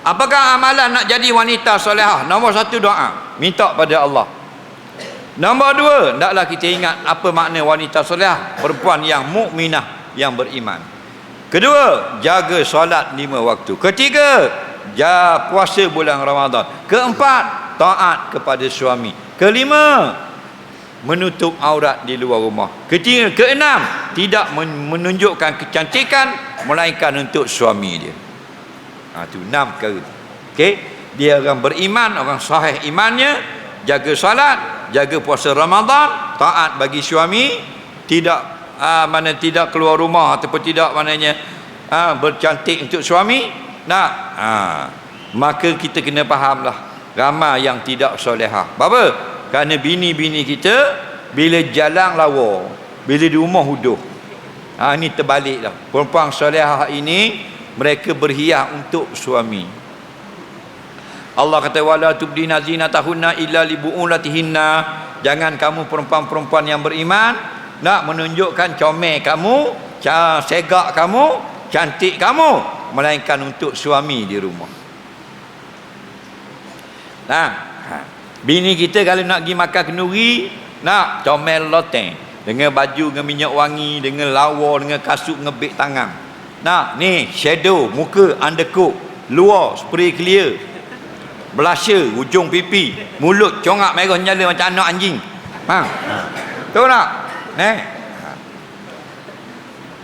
Apakah amalan nak jadi wanita solehah? Nombor satu doa. Minta pada Allah. Nombor dua, hendaklah kita ingat apa makna wanita solehah. Perempuan yang mukminah, yang beriman. Kedua, jaga solat lima waktu. Ketiga, ja puasa bulan Ramadan. Keempat, taat kepada suami. Kelima, menutup aurat di luar rumah. Ketiga, keenam, tidak menunjukkan kecantikan melainkan untuk suami dia. Ha, tu enam perkara. Okey, dia orang beriman, orang sahih imannya, jaga solat, jaga puasa Ramadan, taat bagi suami, tidak uh, mana tidak keluar rumah ataupun tidak maknanya uh, bercantik untuk suami. Nah, uh, maka kita kena fahamlah ramai yang tidak solehah. Apa? Kerana bini-bini kita bila jalan lawa, bila di rumah huduh. Ha, ini terbalik lah. Perempuan solehah ini mereka berhias untuk suami. Allah kata wala tubdina zinatahunna illa li buulatihinna jangan kamu perempuan-perempuan yang beriman nak menunjukkan comel kamu segak kamu cantik kamu melainkan untuk suami di rumah. Nah ha. bini kita kalau nak pergi makan kenduri nak comel loteng. Dengan baju dengan minyak wangi dengan lawa dengan kasut ngebik tangan Nah, ni shadow muka undercoat, luar spray clear. Blusher ujung pipi, mulut congak merah nyala macam anak anjing. Ha. Tahu tak? Neh.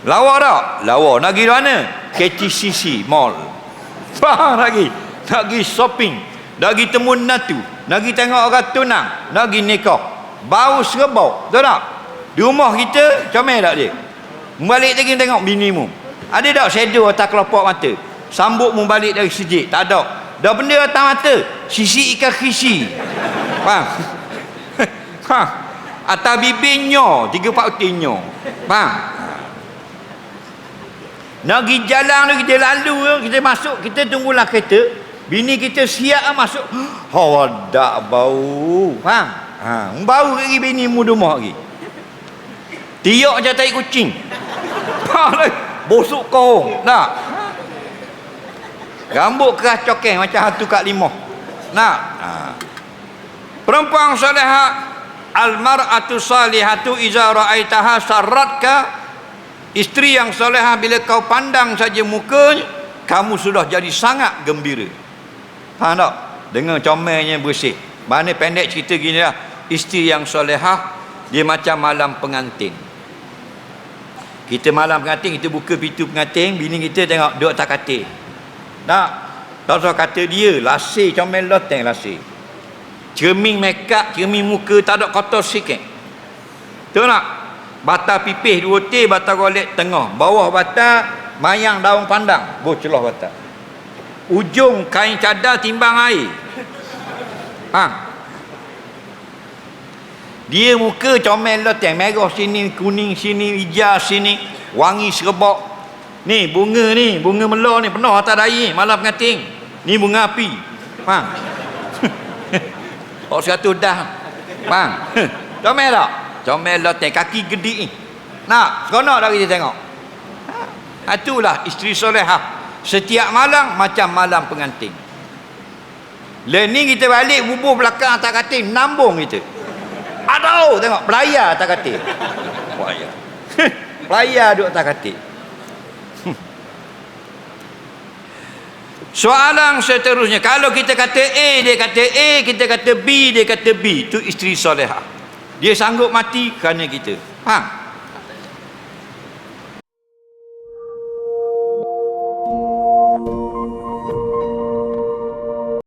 Lawa tak? Lawa. Nak pergi mana? KTCC Mall. Faham lagi? Nak pergi shopping. Nak pergi temu natu. Nak pergi tengok orang tunang. Nak pergi nikah. Bau serbau. Tahu tak? Di rumah kita, comel tak dia? Balik lagi tengok binimu. Ada tak shadow atas kelopak mata? Sambut mu balik dari sejik. Tak ada. Dah benda atas mata. Sisi ikan khisi. Faham? ha. Atas bibirnya. Tiga pak utinnya. Faham? Nak pergi jalan tu kita lalu kita masuk kita tunggulah kereta bini kita siap masuk hawa dak bau faham ha bau lagi bini mu rumah lagi tiok je tai kucing faham busuk kau nak? Rambut keras cokeng macam hantu kat limah. Nak? Ha. perempuan salihah almar'atu salihatu iza ra'aitaha sarratka isteri yang salihah bila kau pandang saja mukanya kamu sudah jadi sangat gembira. Faham tak? Dengan comelnya bersih. Mana pendek cerita gini lah. Isteri yang salihah dia macam malam pengantin kita malam pengantin kita buka pintu pengantin bini kita tengok duduk atas katil. Tak tak usah kata dia lasir comel loteng lasir. Cermin makeup cermin muka tak ada kotor sikit. Tu nak bata pipih dua t bata golek tengah. Bawah bata mayang daun pandang. Go celah bata ujung kain cadar timbang air. Ha dia muka comel loteng merah sini kuning sini hijau sini wangi serbak ni bunga ni bunga melar ni penuh atas dahi malam pengantin. Ni bunga api. Faham? Oh satu dah. Faham? Comel tak? Comel loteng kaki gede ni. Nak seronok dah kita tengok. Ha, itulah isteri solehah. Setiap malam macam malam pengantin. Learning kita balik bubuh belakang atas katil nambung kita Aduh, tengok belayar atas katil. Belayar. belayar duduk atas katil. Soalan seterusnya, kalau kita kata A, dia kata A, kita kata B, dia kata B. Itu isteri solehah. Dia sanggup mati kerana kita. Faham?